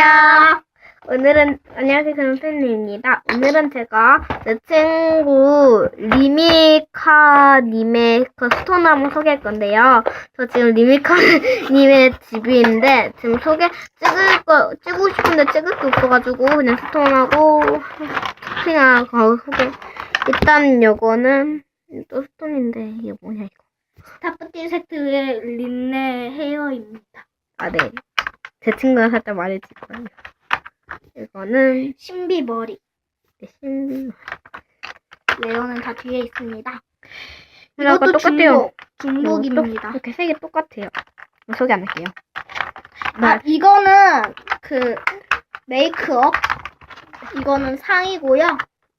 안녕하세요. 오늘은 안녕하세요. 저는 팬님입니다. 오늘은 제가 제 친구 리미카님의 그 스토너 한번 소개할 건데요. 저 지금 리미카님의 집인데 지금 소개 찍을 거 찍고 싶은데 찍을 게 없어가지고 그냥 스톤하고 스팅하고 소개. 일단 요거는 또 스톤인데 이게 뭐냐 이거. 스타프티 세트의 린네 헤어입니다. 아 네. 제 친구가 살짝 말해줄 거예요. 이거는 신비 머리. 네, 신비. 레오는 다 뒤에 있습니다. 이것도 똑같아요. 중복, 중복입니다. 똑- 이렇게 세 개 똑같아요. 소개 안 할게요. 아, 이거는 그 메이크업. 이거는 상이고요.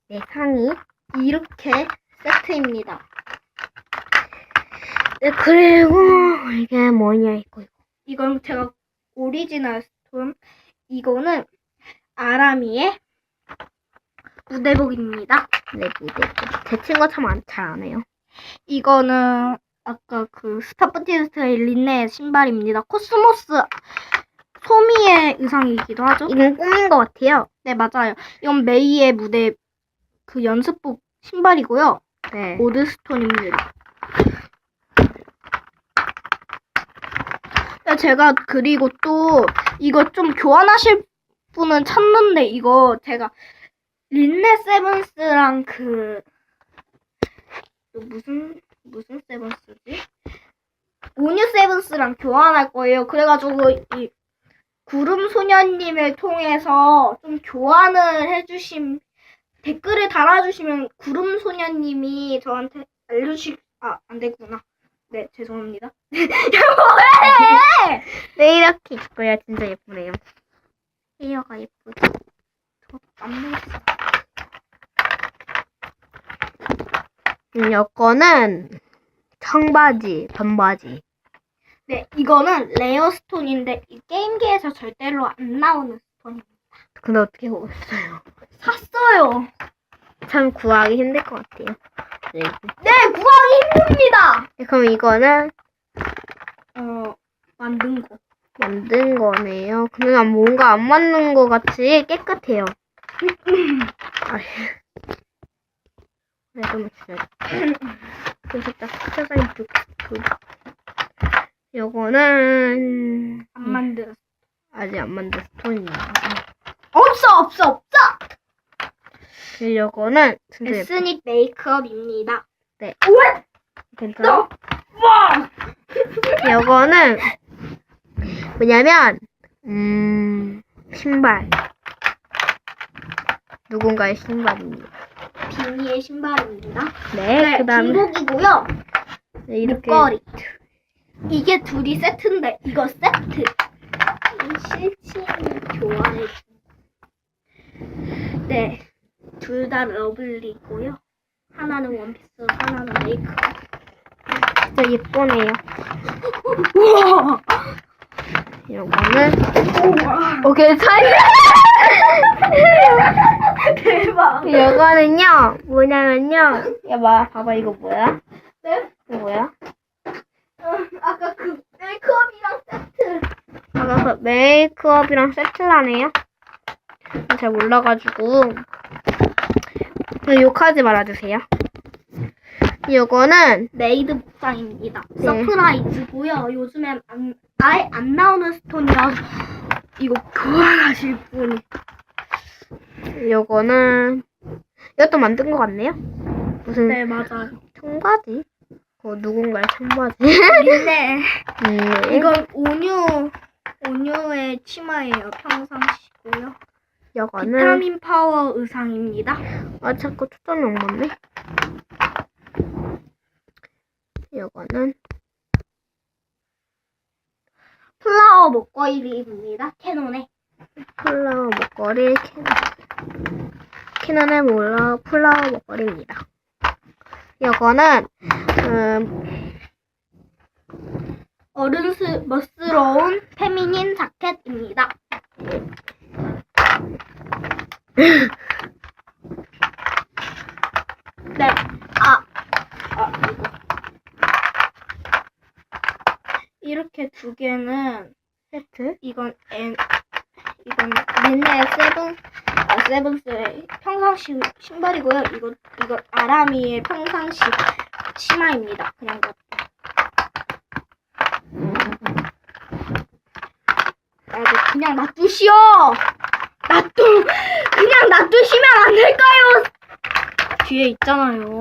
네, 상의. 이렇게 세트입니다. 네, 그리고 이게 뭐냐 이거. 이건 제가 오리지널 스톤. 이거는 아라미의 무대복입니다. 네, 무대. 제 친구가 참잘안 해요. 이거는 아까 그 스타프티스트의 린네 신발입니다. 코스모스 소미의 의상이기도 하죠. 이건 꿈인 것 같아요. 네, 맞아요. 이건 메이의 무대 그 연습복 신발이고요. 네. 오드스톤입니다. 제가 그리고 또 이거 좀 교환하실 분은 찾는데 이거 제가 린네 세븐스랑 그또 무슨 무슨 세븐스지? 오뉴 세븐스랑 교환할 거예요. 그래가지고 이 구름 소녀님을 통해서 좀 교환을 해주심 댓글을 달아주시면 구름 소녀님이 저한테 알려주시 아안 되구나. 네 죄송합니다. 이렇게 있고요. 진짜 예쁘네요. 헤어가. 저안 되겠어. 음, 여거는 청바지, 반바지. 네 이거는 레어 스톤인데 이 게임기에서 절대로 안 나오는 스톤입니다. 근데 어떻게 구했어요? 샀어요. 참 구하기 힘들 것 같아요. 네. 네 구하기 힘듭니다. 네, 그럼 이거는 어 만든 거. 만든 거네요. 그냥 뭔가 안 맞는 것 같이 깨끗해요. 아, 네, 좀 주세요. 그래서 딱 찾아가 쭉. 요거는 안 만들었어. 아직 안 만든 스톤이에요. 없어 없어 없어. 그리고 요거는 진짜 예뻐. 에스닉 메이크업입니다. 네. 왜? 괜찮아? 와! 요거는 뭐냐면 음 신발. 누군가의 신발입니다. 비니의 신발입니다. 네, 네, 그다음에 중복이고요. 네, 이렇게 목걸이. 이게 둘이 세트인데 이거 세트. 실친을 좋아해. 네, 둘 다 러블리고요. 하나는 원피스, 하나는 메이크업. 진짜 예쁘네요. 요거는 우와! 오 괜찮아요. 대박. 요거는요 뭐냐면요. 야봐 봐봐 이거 뭐야? 네? 이거 뭐야? 어, 아까 그 메이크업이랑 세트. 아까 그 메이크업이랑 세트라네요. 잘 몰라가지고 욕하지 말아주세요. 요거는 메이드 복장입니다. 네. 서프라이즈고요. 요즘엔 안, 아예 안 나오는 스톤이라서 이거 교환하실 분이 요거는 이것도 만든 것 같네요. 무슨 네 맞아요. 청바지? 그 누군가의 청바지? 네. 음, 이건 온유 온유의 치마예요. 평상시고요. 요거는 비타민 파워 의상입니다. 아 자꾸 초점이 안 맞네. 요거는 플라워 목걸이입니다. 캐논의 플라워 목걸이 캐논 캐논의 몰라 플라워 목걸이입니다. 요거는 음, 어른스 멋스러운 페미닌 자켓입니다. 네. 아. 아, 이거. 이렇게 두 개는 세트 이건 N 이건 옛날 세븐 어, 세븐스의 평상시 신발이고요. 이거 이거 아람이의 평상시 치마입니다. 그냥 뭐. 아, 이거 그냥 놔두시오. 놔두 그냥 놔두시면 안 될까요? 뒤에 있잖아요.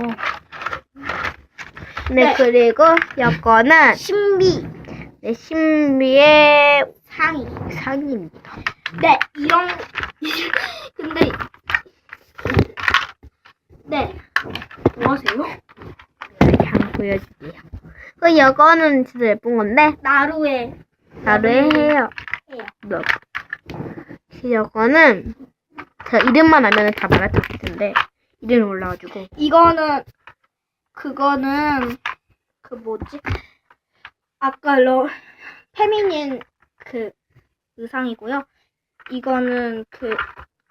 네, 네. 그리고 여거는 신비 네, 신비의 상의. 상입니다. 네, 이런 근데 네. 뭐 하세요? 그냥 보여줄게요. 그 여거는 진짜 예쁜 건데 나루의 나를 해요. 해요. 너. 그 여거는 제가 이름만 알면 다 말할 텐데 이름이 올라가지고 이거는 그거는 그 뭐지? 아까 러 페미닌 그 의상이고요. 이거는 그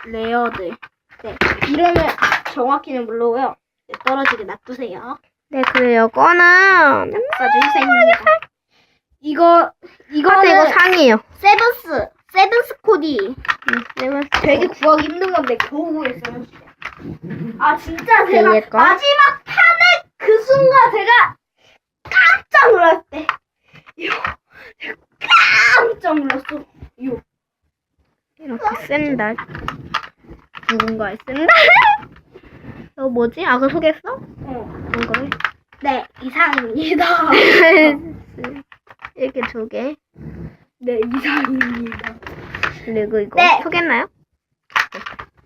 레어들. 네. 이름을 정확히는 모르고요. 네, 떨어지게 놔두세요. 네, 그 여거는 아주 희생입니다. 이거 아, 이거는 이거 상이에요. 세븐스 세븐스 코디. 음, 세븐스 되게 구하기 힘든 건데 겨우 구했어요. 아 진짜 제가 얘 거? 마지막 판에 그 순간 제가 깜짝 놀랐대. 깜짝 놀랐어. 이거 이렇게 샌달. 누군가의 샌달? 이거 뭐지? 아까 소개했어? 어. 이거를? 네 이상입니다. 이렇게 두 개. 네 이상입니다. 그리고 이거 네. 소개했나요?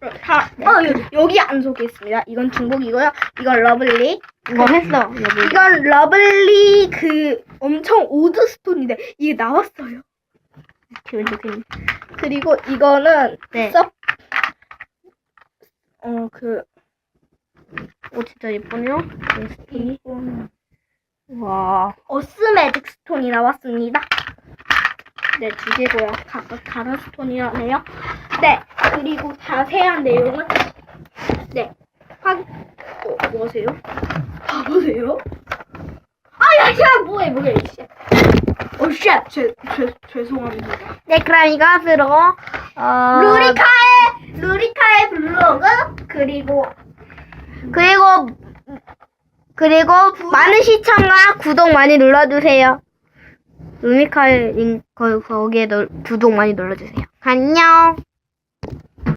네, 다, 어, 여- 여기 안 소개했습니다. 이건 중복이고요. 이건 러블리. 이거 했어. 여기. 이건 러블리 그 엄청 오드 스톤인데 이게 나왔어요. 기분 좋겠네. 그리고 이거는 네. 썩, 어, 그, 오, 진짜 예쁘네요. 이 스톤이. 와. 어스 매직 스톤이 나왔습니다. 네, 두 개고요. 각각 다른 스톤이라네요. 네, 그리고 자세한 내용은, 네, 확, 어, 뭐세요? 봐보세요. 아, 야, 야, 뭐해, 뭐해, 씨. 어, 쉣, 죄, 죄, 죄송합니다. 네, 그럼 이것으로, 어. 루리카의, 루리카의 블로그, 그리고, 그리고, 그리고 많은 시청과 구독 많이 눌러주세요. 루미카의 링크 거기에 넣- 구독 많이 눌러주세요. 안녕.